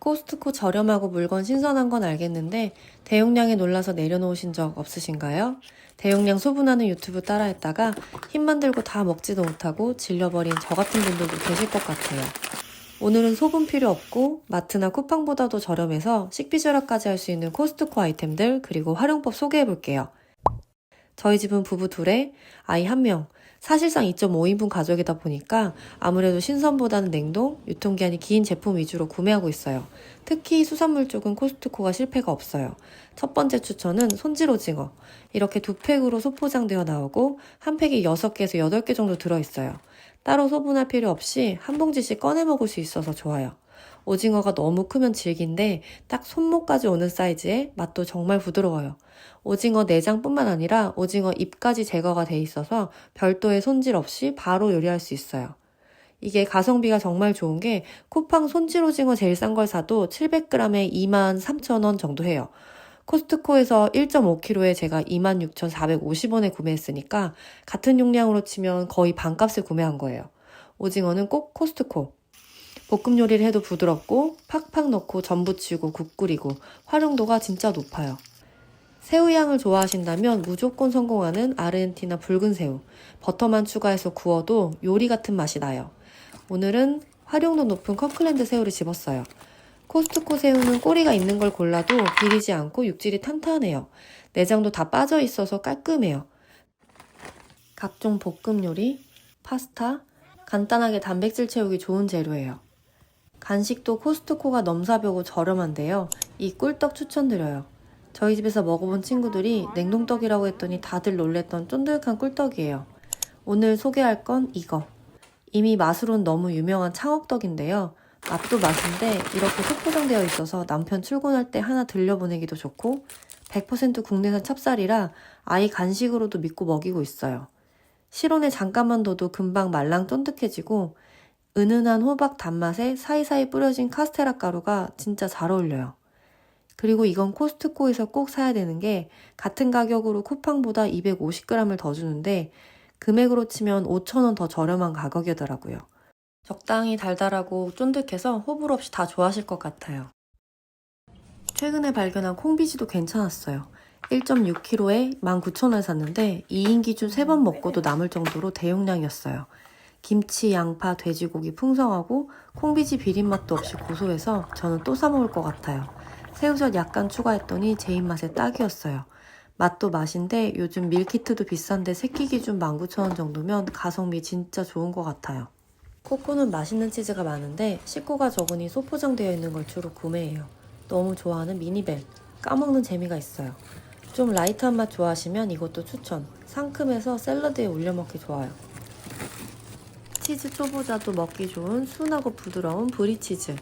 코스트코 저렴하고 물건 신선한 건 알겠는데 대용량에 놀라서 내려놓으신 적 없으신가요? 대용량 소분하는 유튜브 따라했다가 힘만 들고 다 먹지도 못하고 질려버린 저 같은 분들도 계실 것 같아요. 오늘은 소분 필요 없고 마트나 쿠팡보다도 저렴해서 식비 절약까지 할 수 있는 코스트코 아이템들 그리고 활용법 소개해 볼게요. 저희 집은 부부 둘에 아이 한 명, 사실상 2.5인분 가족이다 보니까 아무래도 신선보다는 냉동, 유통기한이 긴 제품 위주로 구매하고 있어요. 특히 수산물 쪽은 코스트코가 실패가 없어요. 첫 번째 추천은 손질 오징어. 이렇게 두 팩으로 소포장되어 나오고 한 팩이 6개에서 8개 정도 들어있어요. 따로 소분할 필요 없이 한 봉지씩 꺼내 먹을 수 있어서 좋아요. 오징어가 너무 크면 질긴데 딱 손목까지 오는 사이즈에 맛도 정말 부드러워요. 오징어 내장뿐만 아니라 오징어 잎까지 제거가 돼 있어서 별도의 손질 없이 바로 요리할 수 있어요. 이게 가성비가 정말 좋은 게 쿠팡 손질 오징어 제일 싼 걸 사도 700g에 23,000원 정도 해요. 코스트코에서 1.5kg에 제가 26,450원에 구매했으니까 같은 용량으로 치면 거의 반값에 구매한 거예요. 오징어는 꼭 코스트코. 볶음 요리를 해도 부드럽고 팍팍 넣고 전 부치고 국 끓이고 활용도가 진짜 높아요. 새우향을 좋아하신다면 무조건 성공하는 아르헨티나 붉은 새우. 버터만 추가해서 구워도 요리 같은 맛이 나요. 오늘은 활용도 높은 커클랜드 새우를 집었어요. 코스트코 새우는 꼬리가 있는 걸 골라도 비리지 않고 육질이 탄탄해요. 내장도 다 빠져 있어서 깔끔해요. 각종 볶음 요리, 파스타, 간단하게 단백질 채우기 좋은 재료예요. 간식도 코스트코가 넘사벽으로 저렴한데요. 이 꿀떡 추천드려요. 저희 집에서 먹어본 친구들이 냉동떡이라고 했더니 다들 놀랬던 쫀득한 꿀떡이에요. 오늘 소개할 건 이거. 이미 맛으론 너무 유명한 창업떡인데요. 맛도 맛인데 이렇게 소포장되어 있어서 남편 출근할 때 하나 들려보내기도 좋고 100% 국내산 찹쌀이라 아이 간식으로도 믿고 먹이고 있어요. 실온에 잠깐만 둬도 금방 말랑 쫀득해지고 은은한 호박 단맛에 사이사이 뿌려진 카스테라 가루가 진짜 잘 어울려요. 그리고 이건 코스트코에서 꼭 사야 되는 게 같은 가격으로 쿠팡보다 250g을 더 주는데 금액으로 치면 5,000원 더 저렴한 가격이더라고요. 적당히 달달하고 쫀득해서 호불호 없이 다 좋아하실 것 같아요. 최근에 발견한 콩비지도 괜찮았어요. 1.6kg에 19,000원 샀는데 2인 기준 3번 먹고도 남을 정도로 대용량이었어요. 김치, 양파, 돼지고기 풍성하고 콩비지 비린맛도 없이 고소해서 저는 또 사 먹을 것 같아요. 새우젓 약간 추가했더니 제 입맛에 딱이었어요. 맛도 맛인데 요즘 밀키트도 비싼데 새끼 기준 19,000원 정도면 가성비 진짜 좋은 것 같아요. 코코는 맛있는 치즈가 많은데 식구가 적으니 소포장되어 있는 걸 주로 구매해요. 너무 좋아하는 미니벨. 까먹는 재미가 있어요. 좀 라이트한 맛 좋아하시면 이것도 추천. 상큼해서 샐러드에 올려 먹기 좋아요. 치즈 초보자도 먹기 좋은 순하고 부드러운 브리치즈.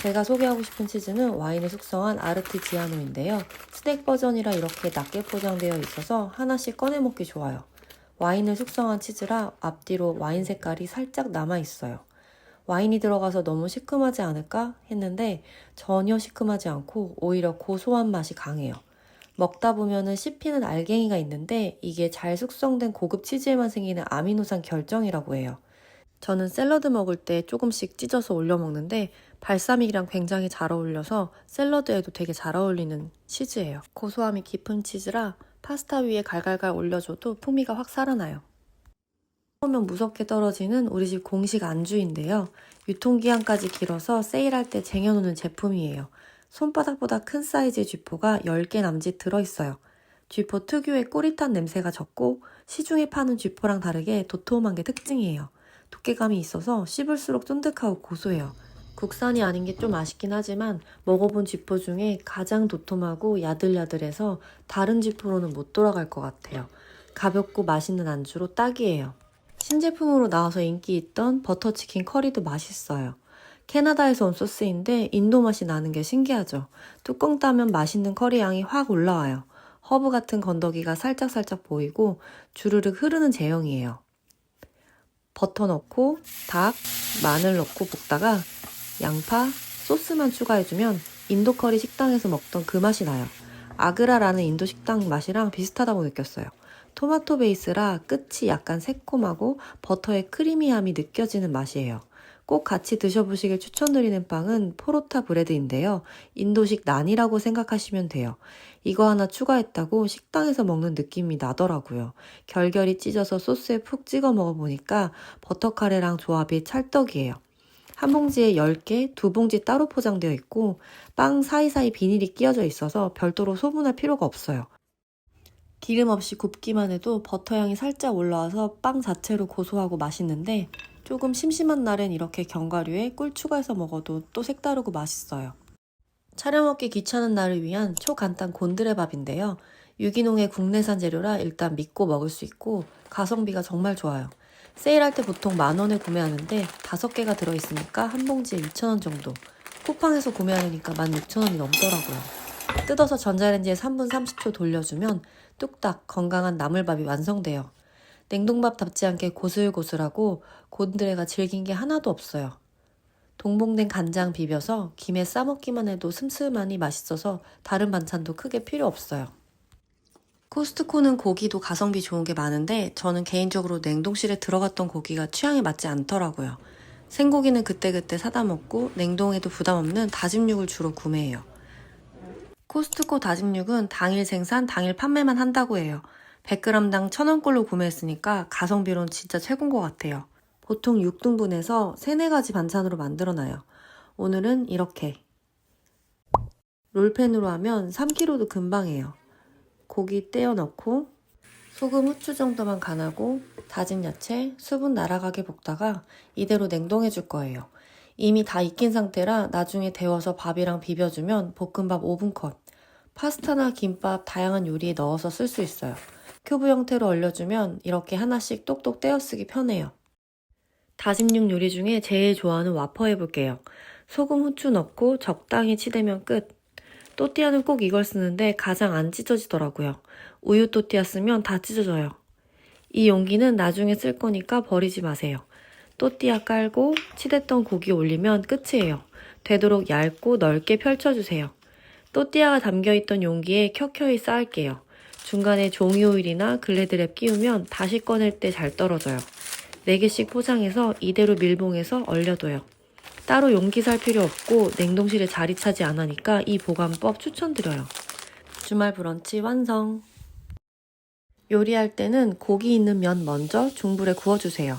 제가 소개하고 싶은 치즈는 와인에 숙성한 아르티지아노인데요. 스낵 버전이라 이렇게 낮게 포장되어 있어서 하나씩 꺼내 먹기 좋아요. 와인을 숙성한 치즈라 앞뒤로 와인 색깔이 살짝 남아 있어요. 와인이 들어가서 너무 시큼하지 않을까 했는데 전혀 시큼하지 않고 오히려 고소한 맛이 강해요. 먹다 보면은 씹히는 알갱이가 있는데 이게 잘 숙성된 고급 치즈에만 생기는 아미노산 결정이라고 해요. 저는 샐러드 먹을 때 조금씩 찢어서 올려 먹는데 발사믹이랑 굉장히 잘 어울려서 샐러드에도 되게 잘 어울리는 치즈예요. 고소함이 깊은 치즈라 파스타 위에 갈갈갈 올려줘도 풍미가 확 살아나요. 보면 무섭게 떨어지는 우리 집 공식 안주인데요. 유통기한까지 길어서 세일할 때 쟁여놓는 제품이에요. 손바닥보다 큰 사이즈의 쥐포가 10개 남짓 들어있어요. 쥐포 특유의 꼬릿한 냄새가 적고 시중에 파는 쥐포랑 다르게 도톰한 게 특징이에요. 두께감이 있어서 씹을수록 쫀득하고 고소해요. 국산이 아닌 게 좀 아쉽긴 하지만 먹어본 쥐포 중에 가장 도톰하고 야들야들해서 다른 쥐포로는 못 돌아갈 것 같아요. 가볍고 맛있는 안주로 딱이에요. 신제품으로 나와서 인기 있던 버터치킨 커리도 맛있어요. 캐나다에서 온 소스인데 인도 맛이 나는 게 신기하죠. 뚜껑 따면 맛있는 커리 향이 확 올라와요. 허브 같은 건더기가 살짝살짝 보이고 주르륵 흐르는 제형이에요. 버터 넣고 닭, 마늘 넣고 볶다가 양파, 소스만 추가해주면 인도 커리 식당에서 먹던 그 맛이 나요. 아그라라는 인도 식당 맛이랑 비슷하다고 느꼈어요. 토마토 베이스라 끝이 약간 새콤하고 버터의 크리미함이 느껴지는 맛이에요. 꼭 같이 드셔보시길 추천드리는 빵은 포로타 브레드인데요. 인도식 난이라고 생각하시면 돼요. 이거 하나 추가했다고 식당에서 먹는 느낌이 나더라고요. 결결이 찢어서 소스에 푹 찍어 먹어보니까 버터카레랑 조합이 찰떡이에요. 한 봉지에 10개, 두 봉지 따로 포장되어 있고 빵 사이사이 비닐이 끼어져 있어서 별도로 소분할 필요가 없어요. 기름 없이 굽기만 해도 버터 향이 살짝 올라와서 빵 자체로 고소하고 맛있는데 조금 심심한 날엔 이렇게 견과류에 꿀 추가해서 먹어도 또 색다르고 맛있어요. 차려 먹기 귀찮은 날을 위한 초간단 곤드레 밥인데요. 유기농의 국내산 재료라 일단 믿고 먹을 수 있고 가성비가 정말 좋아요. 세일할 때 보통 만 원에 구매하는데 다섯 개가 들어있으니까 한 봉지에 2천 원 정도. 쿠팡에서 구매하려니까 16,000원이 넘더라고요. 뜯어서 전자레인지에 3분 30초 돌려주면 뚝딱 건강한 나물밥이 완성돼요. 냉동밥답지 않게 고슬고슬하고 곤드레가 질긴 게 하나도 없어요. 동봉된 간장 비벼서 김에 싸먹기만 해도 슴슴하니 맛있어서 다른 반찬도 크게 필요 없어요. 코스트코는 고기도 가성비 좋은 게 많은데 저는 개인적으로 냉동실에 들어갔던 고기가 취향에 맞지 않더라고요. 생고기는 그때그때 사다 먹고 냉동에도 부담 없는 다짐육을 주로 구매해요. 코스트코 다짐육은 당일 생산, 당일 판매만 한다고 해요. 100g당 1000원꼴로 구매했으니까 가성비론 진짜 최고인 것 같아요. 보통 6등분해서 3, 4가지 반찬으로 만들어놔요. 오늘은 이렇게. 롤펜으로 하면 3kg도 금방 해요. 고기 떼어 넣고 소금, 후추 정도만 간하고 다진 야채, 수분 날아가게 볶다가 이대로 냉동해 줄 거예요. 이미 다 익힌 상태라 나중에 데워서 밥이랑 비벼주면 볶음밥 5분 컷. 파스타나 김밥 다양한 요리에 넣어서 쓸 수 있어요. 큐브 형태로 얼려주면 이렇게 하나씩 똑똑 떼어 쓰기 편해요. 다짐육 요리 중에 제일 좋아하는 와퍼 해볼게요. 소금, 후추 넣고 적당히 치대면 끝. 또띠아는 꼭 이걸 쓰는데 가장 안 찢어지더라고요. 우유 또띠아 쓰면 다 찢어져요. 이 용기는 나중에 쓸 거니까 버리지 마세요. 또띠아 깔고 치댔던 고기 올리면 끝이에요. 되도록 얇고 넓게 펼쳐주세요. 또띠아가 담겨있던 용기에 켜켜이 쌓을게요. 중간에 종이 오일이나 글래드랩 끼우면 다시 꺼낼 때 잘 떨어져요. 4개씩 포장해서 이대로 밀봉해서 얼려둬요. 따로 용기 살 필요 없고 냉동실에 자리 차지 않으니까 이 보관법 추천드려요. 주말 브런치 완성! 요리할 때는 고기 있는 면 먼저 중불에 구워주세요.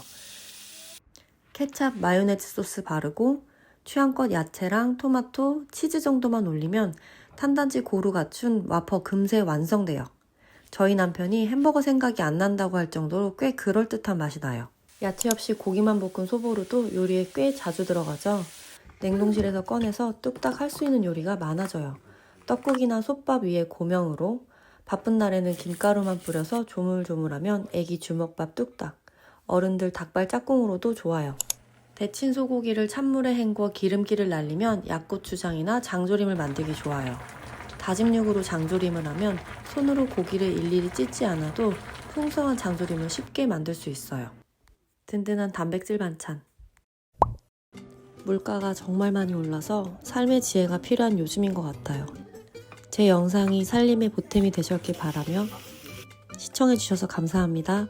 케찹, 마요네즈 소스 바르고 취향껏 야채랑 토마토, 치즈 정도만 올리면 탄단지 고루 갖춘 와퍼 금세 완성돼요. 저희 남편이 햄버거 생각이 안 난다고 할 정도로 꽤 그럴듯한 맛이 나요. 야채 없이 고기만 볶은 소보루도 요리에 꽤 자주 들어가죠. 냉동실에서 꺼내서 뚝딱 할 수 있는 요리가 많아져요. 떡국이나 솥밥 위에 고명으로 바쁜 날에는 김가루만 뿌려서 조물조물하면 애기 주먹밥 뚝딱. 어른들 닭발 짝꿍으로도 좋아요. 데친 소고기를 찬물에 헹궈 기름기를 날리면 약고추장이나 장조림을 만들기 좋아요. 다짐육으로 장조림을 하면 손으로 고기를 일일이 찢지 않아도 풍성한 장조림을 쉽게 만들 수 있어요. 든든한 단백질 반찬. 물가가 정말 많이 올라서 삶의 지혜가 필요한 요즘인 것 같아요. 제 영상이 살림의 보탬이 되셨길 바라며 시청해주셔서 감사합니다.